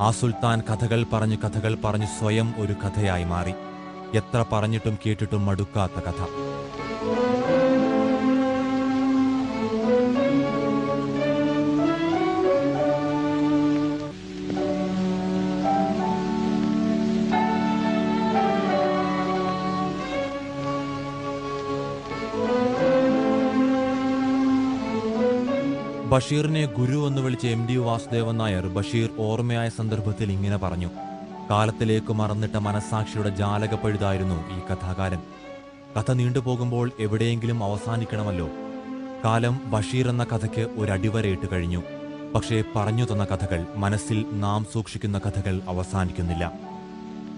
ആ സുൽത്താൻ കഥകൾ പറഞ്ഞു കഥകൾ പറഞ്ഞു സ്വയം ഒരു കഥയായി മാറി. എത്ര പറഞ്ഞിട്ടും കേട്ടിട്ടും മടുക്കാത്ത കഥ. ബഷീറിനെ ഗുരു എന്ന് വിളിച്ച എം ഡി വാസുദേവൻ നായർ ബഷീർ ഓർമ്മയായ സന്ദർഭത്തിൽ ഇങ്ങനെ പറഞ്ഞു കാലത്തിലേക്ക് മറന്നിട്ട മനസാക്ഷിയുടെ ജാലകപ്പഴുതായിരുന്നു ഈ കഥാകാരൻ. കഥ നീണ്ടുപോകുമ്പോൾ എവിടെയെങ്കിലും അവസാനിക്കണമല്ലോ. കാലം ബഷീർ എന്ന കഥയ്ക്ക് ഒരടിവരയിട്ട് കഴിഞ്ഞു. പക്ഷേ പറഞ്ഞു തന്ന കഥകൾ മനസ്സിൽ നാം സൂക്ഷിക്കുന്ന കഥകൾ അവസാനിക്കുന്നില്ല.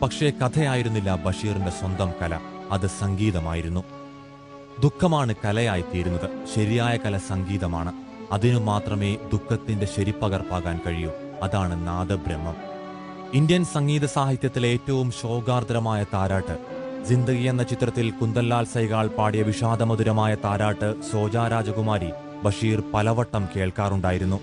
പക്ഷേ കഥയായിരുന്നില്ല ബഷീറിന്റെ സ്വന്തം കല അത് സംഗീതമായിരുന്നു. ദുഃഖമാണ് കലയായിത്തീരുന്നത് ശരിയായ കല സംഗീതമാണ്. അതിനു മാത്രമേ ദുഃഖത്തിന്റെ ശരിപ്പകർപ്പാകാൻ കഴിയൂ. അതാണ് നാദബ്രഹ്മം. ഇന്ത്യൻ സംഗീത സാഹിത്യത്തിലെ ഏറ്റവും ശോകാർദ്രമായ താരാട്ട്. ജിന്ദഗി എന്ന ചിത്രത്തിൽ കുന്തല്ലാൽ സൈഗാൾ പാടിയ വിഷാദമധുരമായ താരാട്ട് സോജാ രാജകുമാരി ബഷീർ പലവട്ടം കേൾക്കാറുണ്ടായിരുന്നു.